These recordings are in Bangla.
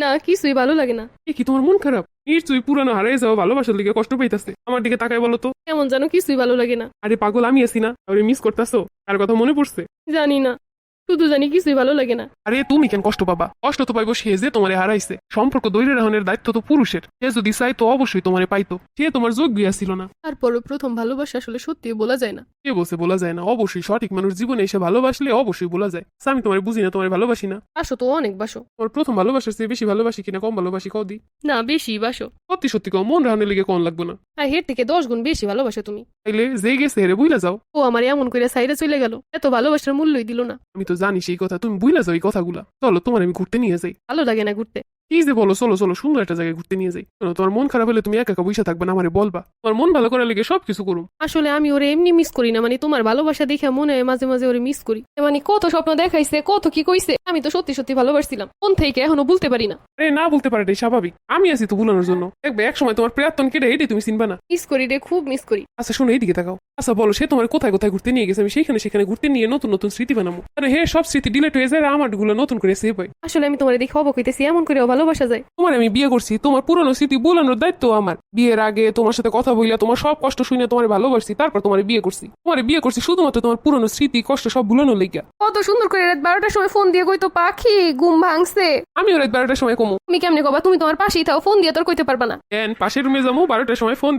না কি কিছুই ভালো লাগে না। এ কি তোমার মন খারাপ? নিশ্চয়ই পুরানো হারাই যাও ভালোবাসার দিকে কষ্ট পাইতাছে। আমার দিকে তাকাই বলো তো। কেমন জানো কি কিছুই ভালো লাগে না। আরে পাগল আমি আছি না। আরে মিস করতাছো। আর কথা মনে পড়ছে? জানি না। শুধু জানি কিছুই ভালো লাগে না। আরে তুমি কেন কষ্ট পাবা? কষ্ট তো পাইবো সে যে তোমারে হারাইছে। সম্পর্ক দৈরে রাহনের দায়িত্ব তো পুরুষের। সে যদি চাই তো অবশ্যই তোমারে পাইতো। সে তোমার যোগ্য ছিল না। তারপরও প্রথম ভালোবাসা আসলে সত্যি বলা যায় না। কে বসে বলা যায় না? অবশ্যই সঠিক মানুষ জীবনে এসে ভালোবাসলে অবশ্যই বলা যায়। আমি তোমার বুঝি না তোমার ভালোবাসি না। বাসো তো অনেক বাসো। তোমার প্রথম ভালোবাসার চেয়ে বেশি ভালোবাসি কিনা কম ভালোবাসি কদি না বেশি বাসো। সত্যি সত্যি কম মন রাহনের লিগে কোন লাগবো না। আর হের থেকে দশ গুণ বেশি ভালোবাসো তুমি। তাইলে যে গেছে হেরে বুইলা যাও। ও আমার এমন করে সাইডে চলে গেল। এত ভালোবাসার মূল্যই দিল না। আমি তো জানি সেই কথা তুমি বুঝলে যাও এই কথাগুলা। চলো তোমার আমি ঘুরতে নিয়ে যাই। ভালো লাগে না ঘুরতে। কি যে বলো চলো চলো সুন্দর একটা জায়গায় ঘুরতে নিয়ে যাই। তোমার মন খারাপ হলে তুমি একা একা বসে থাকবে না আমারে বলবা। তোমার মন ভালো করার লেগে সবকিছু করুম। আসলে আমি ওরে এমনি মিস করি না মানে তোমার ভালোবাসা দেখে মনে হয় মাঝে মাঝে ওরে মিস করি। মানে কত স্বপ্ন দেখাইছে কত কি কইছে আমি তো সত্যি সত্যি ভালোবাসছিলাম। কোন থেকে এখনও বলতে পারি না। আরে না বলতে পারে এটাই স্বাভাবিক। আমি আছি তো ভুলানোর জন্য। দেখবে এক সময় তোমার প্রার্থন কেটে এটাই তুমি চিনবা না। মিস করি রে খুব মিস করি। আচ্ছা শোনো এইদিকে তাকাও। আচ্ছা বলো সে তোমার কোথায় কোথায় ঘুরতে নিয়ে গেছে? আমি সেখানে সেখানে ঘুরতে নিয়ে নতুন নতুন স্মৃতি বানাবো। আরে হে সব স্মৃতি ডিলেট হয়ে যায় আমারগুলো নতুন করে সেভ হয়। আসলে আমি তোমার দেখে অবাক হইতেছি এমন করেও ভালোবাসা যায়। তোমার আমি বিয়ে করছি তোমার পুরনো স্মৃতি বোলানোর দায়িত্ব আমার। বিয়ের আগে তোমার সাথে কথা বইলা তোমার সব কষ্ট শুনে তোমার ভালোবাসছি তারপর তোমার বিয়ে করছি। তোমার বিয়ে করছি শুধুমাত্র তোমার পুরনো স্মৃতি কষ্ট সব ভুলানোর লেগা কত সুন্দর করে রাত বারোটার সময় ফোন দিয়ে কইতো পাখি ঘুম ভাঙছে। আমি ওর বারোটার সময় কমো তুমি কেমনে কবা? তুমি তোমার পাশেই থাও ফোন দিয়ে তোর কইতে পারবা না। পাশের রুমে যাব বারোটার সময় ফোন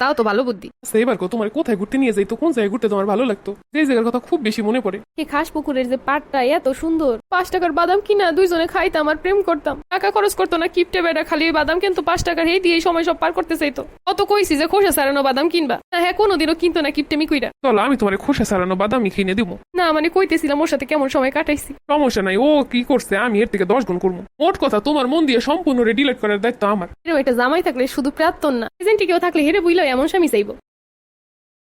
তাও তো ভালো বুদ্ধি। আচ্ছা এবার কো তোমার কোথায় ঘুরতে নিয়ে যাই তো কোন জায়গায় ঘুরতে তোমার ভালো লাগতো? যে জায়গার কথা খুব বেশি মনে পড়ে। এই খাস পুকুরের যে পাটটা এত সুন্দর। পাঁচ টাকার বাদাম কিনা দুইজনে খাইতাম আর প্রেম করতাম। টাকা খরচ করতো না কিপটে বেড়া খালি ওই বাদাম কিন্তু পাঁচ টাকার এই দিয়ে সময় সব পার করতে চাইতো। কত কইছি যে খোসা সারানো বাদাম কিনবা। না হ্যাঁ কোনোদিনও কিনতো না কিপটে মিকুইরা চলো আমি তোমার খোসা সারানো বাদামি কিনে দিব না মানে কইতেছিলাম ওর সাথে কেমন সময় কাটাইছি। সমস্যা নাই ও কি করছে আমি এর থেকে দশ গুণ করব। মোট কথা তোমার মন দিয়ে সম্পূর্ণ ডিলেট করার দায়িত্ব আমার। এটা জামাই থাকলে শুধু প্রাপ্তন না। এজেন্টে কেউ থাকলে হেরে বুইলো এমন স্বামী চাইব।